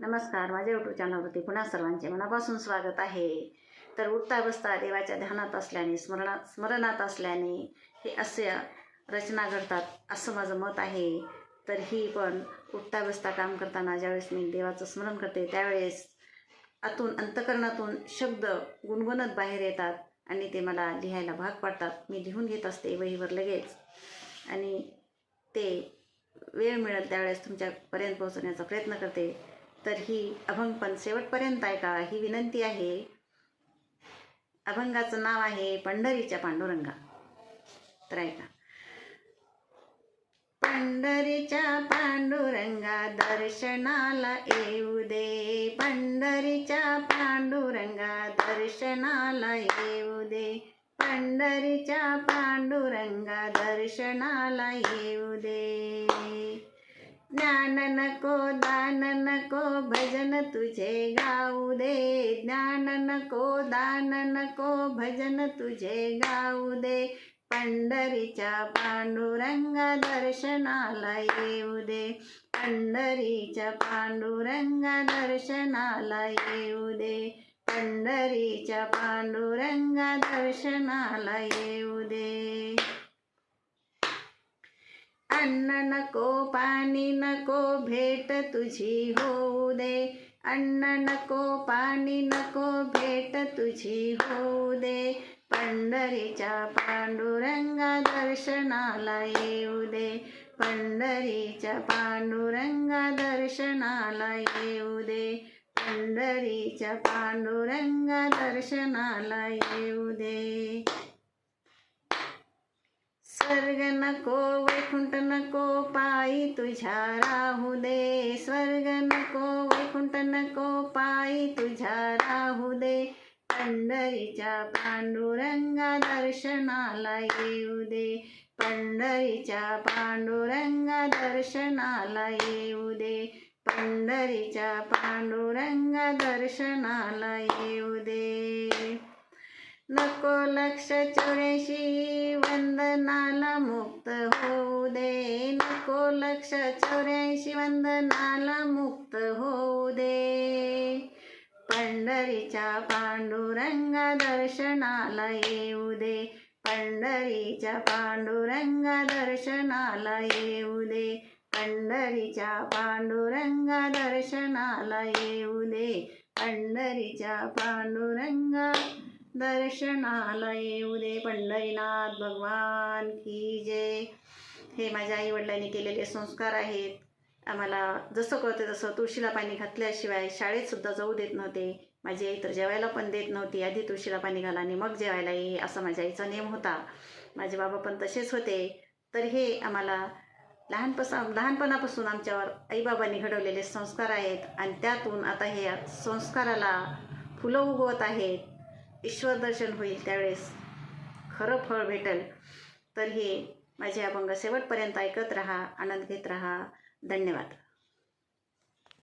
नमस्कार माझ्या यूट्यूब चॅनलवरती पुन्हा सर्वांचे मनापासून स्वागत आहे. तर उठता बसता देवाच्या ध्यानात असल्याने स्मरणात स्मरणात असल्याने हे असे रचना घडतात असं माझं मत आहे. तर ही पण उठता बसता काम करताना ज्यावेळेस मी देवाचं स्मरण करते त्यावेळेस आतून अंतकरणातून शब्द गुणगुणत बाहेर येतात आणि ते मला लिहायला भाग पाडतात. मी लिहून घेत असते वहीवर लगेच. आणि ते वेळ मिळेल त्यावेळेस तुमच्यापर्यंत पोहोचवण्याचा प्रयत्न करते. तर ही अभंग पण शेवटपर्यंत आहे का? ही विनंती आहे. अभंगाचं नाव आहे पंढरीच्या पांडुरंगा. तर ऐका पंढरीच्या पांडुरंगा दर्शनाला येऊ दे. पंढरीच्या पांडुरंगा दर्शनाला येऊ दे. पंढरीच्या पांडुरंगा दर्शनाला येऊ दे. ज्ञान नको दान नको भजन तुझे गाऊ दे. ज्ञान नको दान नको भजन तुझे गाऊ दे. पंढरीच्या पांडुरंगा दर्शनाला येऊ दे. पंढरीच्या पांडुरंगा दर्शनाला येऊ दे. पंढरीच्या पांडुरंगा दर्शनाला येऊ दे. अन्न नको पाणी नको भेट तुझी होऊ दे अन्न नको पाणी नको भेट तुझी होऊ दे पंढरीच्या पांडुरंगा दर्शनाला येऊ दे पंढरीच्या पांडुरंगा दर्शनाला येऊ दे पंढरीच्या पांडुरंगा दर्शनाला येऊ दे स्वर्ग नको वैकुंठ नको पायी तुझ्या राहू दे स्वर्ग नको वैकुंठ नको पायी तुझ्या राहू दे पंढरीच्या पांडुरंगा दर्शनाला येऊ दे. पंढरीच्या पांडुरंगा दर्शनाला येऊ दे. पंढरीच्या पांडुरंगा दर्शनाला येऊ दे. नको लक्ष चौऱ्याऐंशी वंदनाला मुक्त होऊ दे. नको लक्ष चौऱ्याऐंशी वंदनाला मुक्त होऊ दे. पंढरीच्या पांडुरंगा दर्शनाला येऊ दे. पंढरीच्या पांडुरंगा दर्शनाला येऊ दे. पंढरीच्या पांडुरंगा दर्शनाला येऊ दे. पंढरीच्या पांडुरंगा दर्शनाला येऊ दे पंढरीनाथ भगवान की जय. हे माझ्या आईवडिलांनी केलेले संस्कार आहेत. आम्हाला जसं कळतं तसं तुळशीला पाणी घातल्याशिवाय शाळेतसुद्धा जाऊ देत नव्हते. माझी आई तर जेवायला पण देत नव्हती. आधी तुळशीला पाणी घाला आणि मग जेवायला ये असा माझ्या आईचा नेम होता. माझे बाबा पण तसेच होते. तर हे आम्हाला लहानपसा लहानपणापासून आमच्यावर आईबाबांनी घडवलेले संस्कार आहेत. आणि त्यातून आता हे संस्काराला फुलं उगवत आहेत. ईश्वर दर्शन होईल त्यावेळेस खरं फळ भेटेल. तर हे माझे अभंग शेवटपर्यंत ऐकत राहा आनंद घेत राहा. धन्यवाद.